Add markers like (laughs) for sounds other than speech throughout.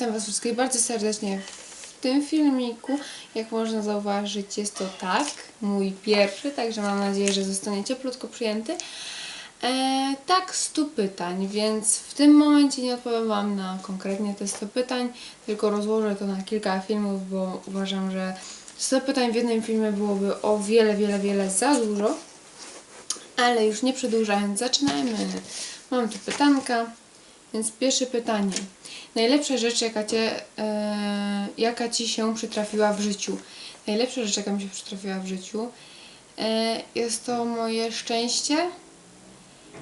witam Was wszystkich bardzo serdecznie w tym filmiku. Jak można zauważyć, jest to tak, mój pierwszy, także mam nadzieję, że zostanie cieplutko przyjęty. E, tak, 100 pytań, więc w tym momencie nie odpowiem Wam na konkretnie te 100 pytań, tylko rozłożę to na kilka filmów, bo uważam, że 100 pytań w jednym filmie byłoby o wiele, wiele, wiele za dużo. Ale już nie przedłużając, zaczynajmy. Mam tu pytanka, więc pierwsze pytanie. Najlepsza rzecz, jaka, cię, e, jaka Ci się przytrafiła w życiu? Najlepsza rzecz, jaka mi się przytrafiła w życiu, e, jest to moje szczęście,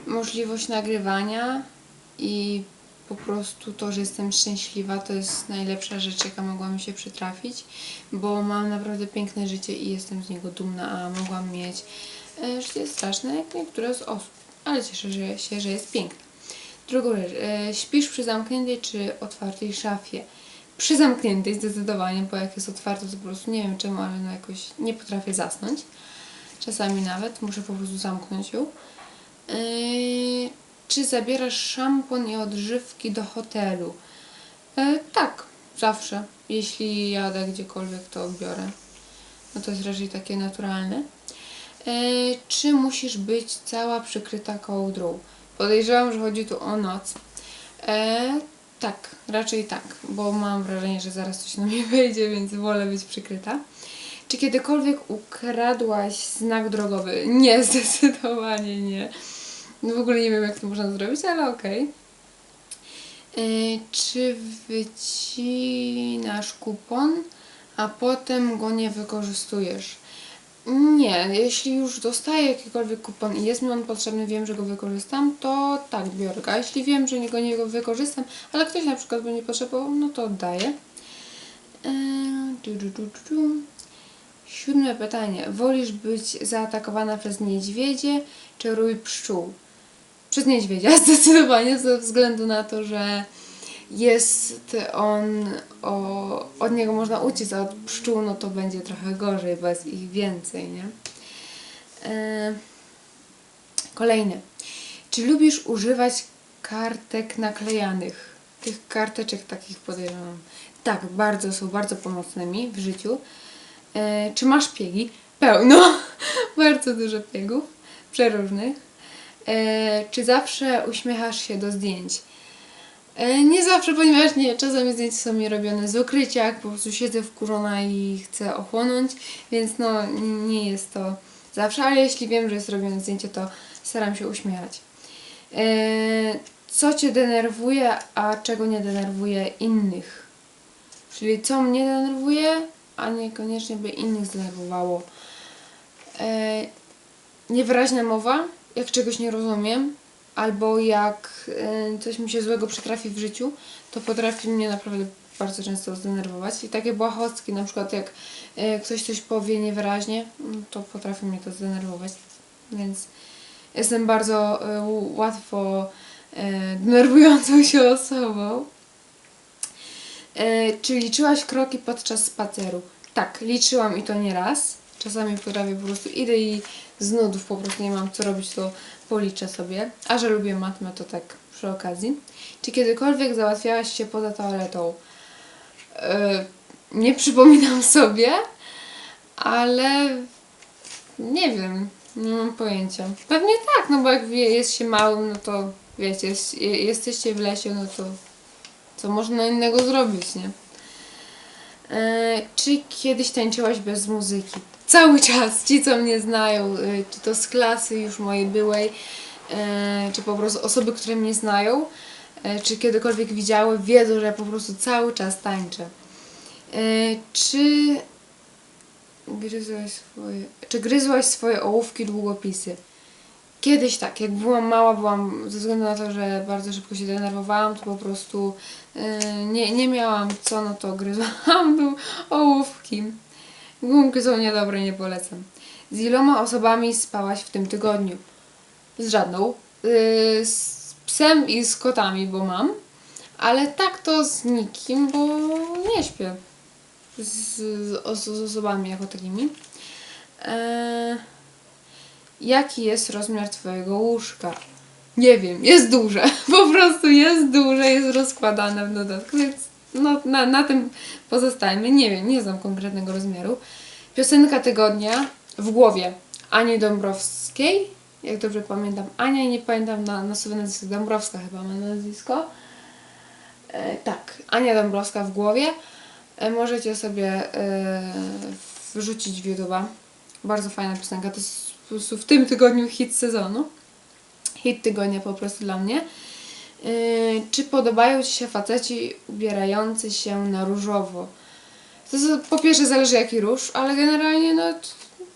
możliwość nagrywania i po prostu to, że jestem szczęśliwa, to jest najlepsza rzecz, jaka mogła mi się przytrafić, bo mam naprawdę piękne życie i jestem z niego dumna, a mogłam mieć e, życie straszne, jak niektóre z osób, ale cieszę się, że jest piękne. Drugą rzecz, śpisz przy zamkniętej czy otwartej szafie? Przy zamkniętej zdecydowanie, bo jak jest otwarta, to po prostu nie wiem czemu, ale no jakoś nie potrafię zasnąć. Czasami nawet muszę po prostu zamknąć ją. Yy, czy zabierasz szampon i odżywki do hotelu? E, tak, zawsze. Jeśli jadę gdziekolwiek, to biorę. No to jest raczej takie naturalne. E, czy musisz być cała przykryta kołdrą? Podejrzewam, że chodzi tu o noc. E, tak, raczej tak, bo mam wrażenie, że zaraz coś na mnie (laughs) wejdzie, więc wolę być przykryta. Czy kiedykolwiek ukradłaś znak drogowy? Nie, (laughs) zdecydowanie nie. No w ogóle nie wiem, jak to można zrobić, ale okej. E, Czy wycinasz kupon, a potem go nie wykorzystujesz? Nie, jeśli już dostaję jakikolwiek kupon i jest mi on potrzebny, wiem, że go wykorzystam, to tak, biorę go. A jeśli wiem, że go nie wykorzystam, ale ktoś na przykład będzie potrzebował, no to oddaję. Du. Siódme pytanie. Wolisz być zaatakowana przez niedźwiedzie czy rój pszczół? Przez niedźwiedzia (laughs) zdecydowanie, ze względu na to, że jest on, o, od niego można uciec, a od pszczół no to będzie trochę gorzej, bo jest ich więcej, nie? E, kolejny. Czy lubisz używać kartek naklejanych? Tych karteczek takich podejrzewam. Tak, bardzo, są bardzo pomocne mi w życiu. E, czy masz piegi? Pełno. (laughs) bardzo dużo piegów. Przeróżnych. E, czy zawsze uśmiechasz się do zdjęć? E, Nie zawsze, ponieważ nie, czasami zdjęcia są mi robione z ukrycia, jak po prostu siedzę wkurzona i chcę ochłonąć, więc no nie jest to zawsze, ale jeśli wiem, że jest robione zdjęcie, to staram się uśmiechać. E, Co Cię denerwuje, a czego nie denerwuje innych? Czyli co mnie denerwuje, a niekoniecznie by innych zdenerwowało. E, Niewyraźna mowa, jak czegoś nie rozumiem, albo jak e, coś mi się złego przytrafi w życiu, to potrafi mnie naprawdę bardzo często zdenerwować. I takie błahostki, na przykład jak e, ktoś coś powie niewyraźnie, mm, to potrafi mnie to zdenerwować. Więc jestem bardzo e, łatwo denerwującą (laughs) się osobą. Czy liczyłaś kroki podczas spaceru? Tak, liczyłam i to nie raz. Czasami potrafię po prostu idę i z nudów po prostu nie mam co robić, to policzę sobie. A że lubię matmę, to tak przy okazji. Czy kiedykolwiek załatwiałaś się poza toaletą? E, nie przypominam (laughs) sobie, ale nie wiem, nie mam pojęcia. Pewnie tak, no bo jak jest się małym, no to wiecie, jest, je- jesteście w lesie, no to co można innego zrobić, nie? E, czy kiedyś tańczyłaś bez muzyki? Cały czas. Ci, co mnie znają, e, czy to z klasy już mojej byłej, e, czy po prostu osoby, które mnie znają, czy kiedykolwiek widziały, wiedzą, że ja po prostu cały czas tańczę. Czy gryzłaś swoje, czy gryzłaś swoje ołówki, długopisy? Kiedyś tak, jak byłam mała, byłam ze względu na to, że bardzo szybko się denerwowałam, to po prostu yy, nie, nie miałam co, no to gryzłam (laughs) tu ołówki. Gumki są niedobre, nie polecam. Z iloma osobami spałaś w tym tygodniu? Z żadną. Yy, z psem i z kotami, bo mam. Ale tak to z nikim, bo nie śpię z, z, z osobami jako takimi. Eee, jaki jest rozmiar Twojego łóżka? Nie wiem, jest duże. (laughs) Po prostu jest duże, jest rozkładane w dodatku, więc no na, na tym pozostajmy. Nie wiem, nie znam konkretnego rozmiaru. Piosenka tygodnia w głowie Ani Dąbrowskiej. Jak dobrze pamiętam, Ania i nie pamiętam na, na sobie nazwisko. Dąbrowska chyba ma nazwisko. E, tak, Ania Dąbrowska w głowie. E, możecie sobie e, wrzucić w YouTube'a. Bardzo fajna piosenka. To jest po prostu w tym tygodniu hit sezonu. Hit tygodnia po prostu dla mnie. Yy, czy podobają Ci się faceci ubierający się na różowo? To po pierwsze zależy jaki róż, ale generalnie no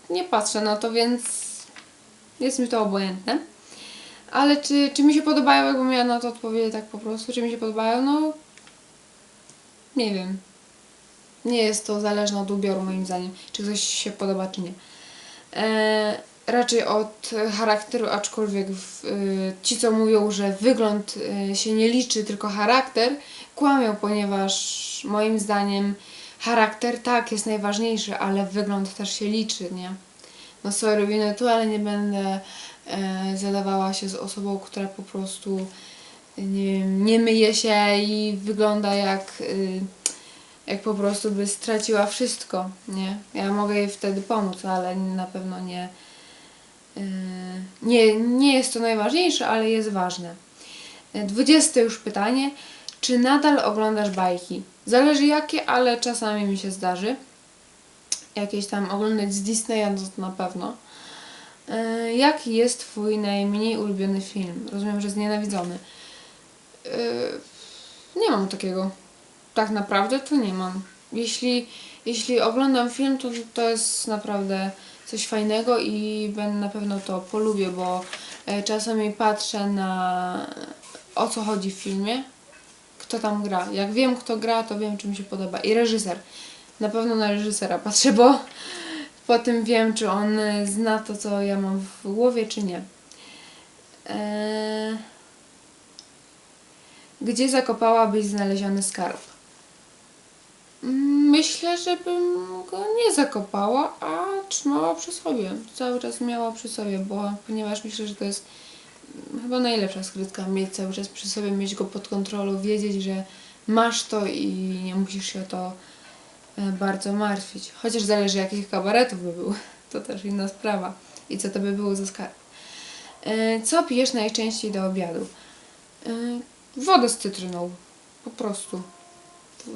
nie patrzę na to, więc jest mi to obojętne. Ale czy, czy mi się podobają, jakbym miała na to odpowiedzieć tak po prostu, czy mi się podobają? No nie wiem. Nie jest to zależne od ubioru moim zdaniem, czy ktoś się podoba, czy nie. E, raczej od charakteru, aczkolwiek w, y, ci, co mówią, że wygląd y, się nie liczy, tylko charakter, kłamią, ponieważ moim zdaniem charakter tak jest najważniejszy, ale wygląd też się liczy, nie? No sorry, winę tu, ale nie będę e, zadawała się z osobą, która po prostu nie nie myje się i wygląda jak y, jak po prostu by straciła wszystko, nie? Ja mogę jej wtedy pomóc, ale na pewno nie, nie, nie jest to najważniejsze, ale jest ważne. Yy, Dwudzieste już pytanie. Czy nadal oglądasz bajki? Zależy jakie, ale czasami mi się zdarzy. Jakieś tam oglądać z Disneya, no to na pewno. Yy, Jaki jest Twój najmniej ulubiony film? Rozumiem, że znienawidzony. Yy, Nie mam takiego tak naprawdę to nie mam. Jeśli, jeśli oglądam film, to to jest naprawdę coś fajnego i będę na pewno to polubię, bo e, czasami patrzę na o co chodzi w filmie, kto tam gra. Jak wiem, kto gra, to wiem, czy mi się podoba. I reżyser. Na pewno na reżysera patrzę, bo po tym wiem, czy on e, zna to, co ja mam w głowie, czy nie. Eee... Gdzie zakopałabyś znaleziony skarb? Myślę, że bym go nie zakopała, a trzymała przy sobie. Cały czas miała przy sobie, bo ponieważ myślę, że to jest mm, chyba najlepsza skrytka mieć cały czas przy sobie, mieć go pod kontrolą, wiedzieć, że masz to i nie musisz się o to e, bardzo martwić. Chociaż zależy jakich kabaretów by był, (laughs) to też inna sprawa. I co to by było za skarb. E, Co pijesz najczęściej do obiadu? E, Wodę z cytryną. Po prostu.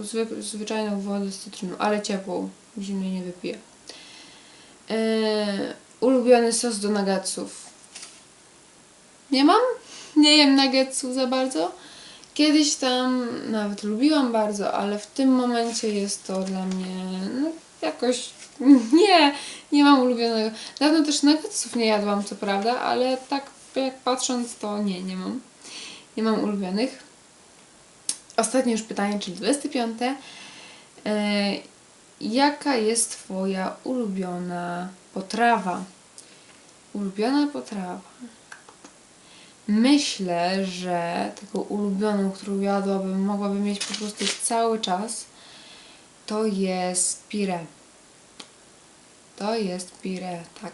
Zwy, zwyczajną wodę z cytryną, ale ciepłą. Zimnej nie wypiję. E, ulubiony sos do nuggetsów. Nie mam? Nie jem nuggetsów za bardzo. Kiedyś tam nawet lubiłam bardzo, ale w tym momencie jest to dla mnie no, jakoś (laughs) nie, nie mam ulubionego. Dawno też nuggetsów nie jadłam, co prawda, ale tak jak patrząc, to nie, nie mam. Nie mam ulubionych. Ostatnie już pytanie, czyli 25. E, jaka jest Twoja ulubiona potrawa? Ulubiona potrawa. Myślę, że taką ulubioną, którą jadłabym, mogłabym mieć po prostu cały czas, to jest pire. To jest pire, tak.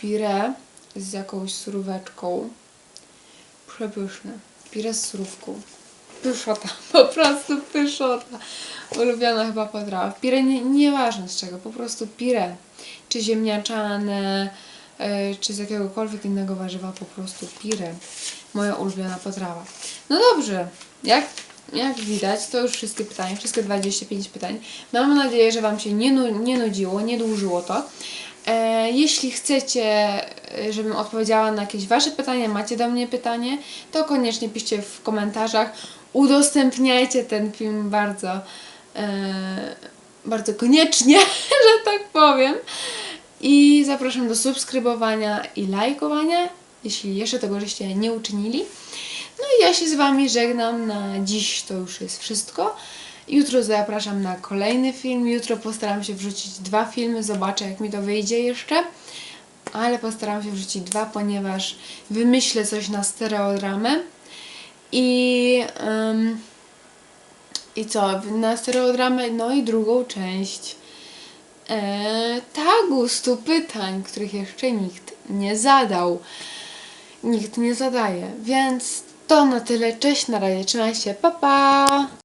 Pire z jakąś suróweczką. Przepyszne. Pire z surówką. Pyszota, (laughs) po prostu pyszota. Ulubiona chyba potrawa. Pire nie, nieważne z czego, po prostu pire. Czy ziemniaczane, e, czy z jakiegokolwiek innego warzywa, po prostu pire. Moja ulubiona potrawa. No dobrze, jak, jak widać, to już wszystkie pytania, wszystkie 25 pytań. Mam nadzieję, że Wam się nie, nu- nie nudziło, nie dłużyło to. E, jeśli chcecie, e, żebym odpowiedziała na jakieś Wasze pytania, macie do mnie pytanie, to koniecznie piszcie w komentarzach. Udostępniajcie ten film bardzo, e, bardzo koniecznie, (laughs) że tak powiem. I zapraszam do subskrybowania i lajkowania, jeśli jeszcze tego żeście nie uczynili. No i ja się z Wami żegnam na dziś, to już jest wszystko. Jutro zapraszam na kolejny film. Jutro postaram się wrzucić dwa filmy, zobaczę jak mi to wyjdzie jeszcze. Ale postaram się wrzucić dwa, ponieważ wymyślę coś na stereodramę. I, ym, i co? Na stereodramę, no i drugą część e, tagu 100 pytań, których jeszcze nikt nie zadał. Nikt nie zadaje, więc to na tyle. Cześć, na razie, trzymaj się, pa pa!